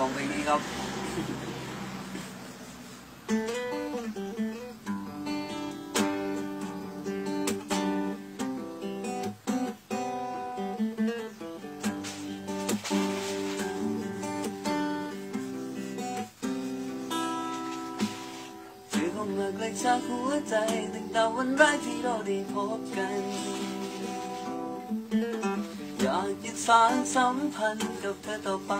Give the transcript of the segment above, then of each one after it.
ฟังเพลงนี้ครับเธอเข้ามาใกล้ชาหัวใจตั้งแต่วันแรกที่เราได้พบกัน สานสัมพันธ์กับเธอต่อไป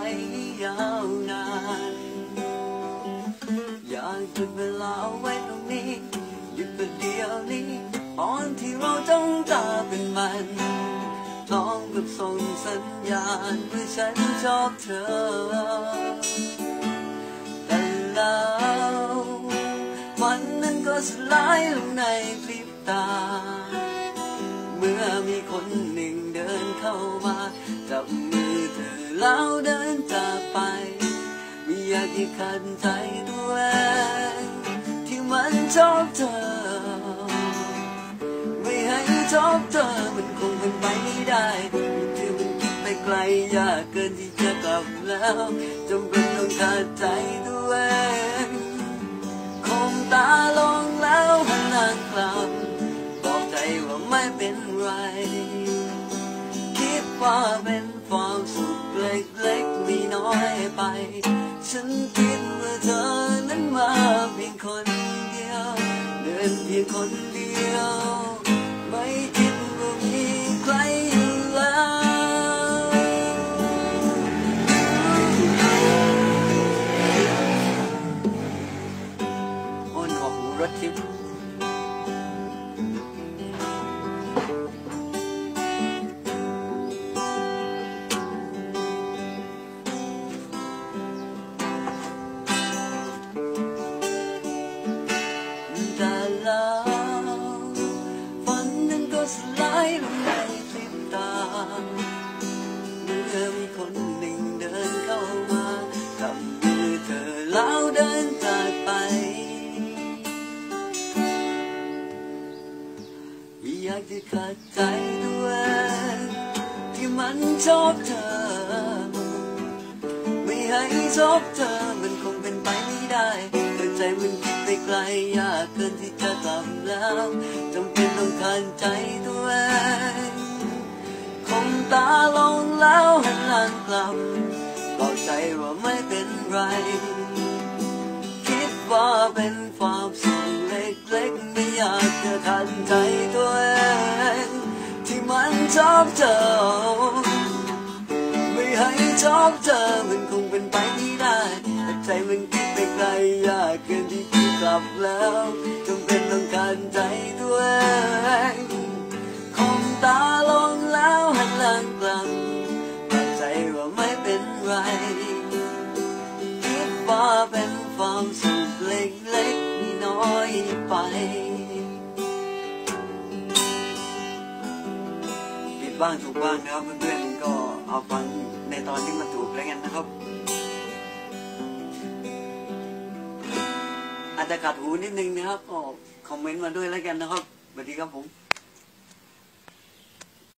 ยาวนาน อยากหยุดเวลาไว้ตรงนี้หยุดประเดียวนี้ตอนที่เราจ้องตาเป็นมันน้องกับส่งสัญญาณเมื่อฉันชอบเธอ แต่แล้ววันนั้นก็สลายลงในพริบตา เมื่อมีคนหนึ่งเดินเข้ามาจับมือเธอแล้วเดินจากไป ไม่อยากให้ขัดใจตัวเองที่มันชอบเธอ ไม่ให้ชอบเธอมันคงเป็นไปไม่ได้ที่มันคิดไปไกลยากเกินที่จะกลับแล้วจำเป็นต้องขาดใจตัวเองคมตาลงแล้วหันหลังกลับ ว่าเป็นความสุขเล็กๆม่น้อยไป ฉันคิดว่าเธอนั้นมาเพียงคนเดียว เดินเพียงคนเดียว ไม่คิดว่ามีใครอยู่แล้วโอนขอหูรถทิพย์ ขัดใจตัวเองที่มันชอบเธอ ไม่ให้ชอบเธอมันคงเป็นไปไม่ได้แต่ใจมันคิดไปไกลยากเกินที่จะกลับแล้วจำเป็นต้องขันใจตัวเองคงตาลงแล้วหันหลังกลับบอกใจว่าไม่เป็นไร คิดว่าเป็นความสุขเล็กๆไม่อยากจะขันใจตัว ชอบเธอ ไม่ให้ชอบเธอมันคงเป็นไปไม่ได้แต่ใจมันคิดไปไกลยากเกินที่จะกลับแล้วจำเป็นต้องการใจตัวเองคงตาลงแล้วหันหลังกลับตัดใจว่าไม่เป็นไรคิดว่าเป็นความสุขเล็กๆนี่น้อยไป บ้างถูกบ้างนะครับเพื่อนๆก็เอาฟังในตอนที่มันถูกแล้วกันนะครับ อาจจะขัดหูนิดนึงนะครับก็คอมเมนต์มาด้วยแล้วกันนะครับสวัสดีครับผม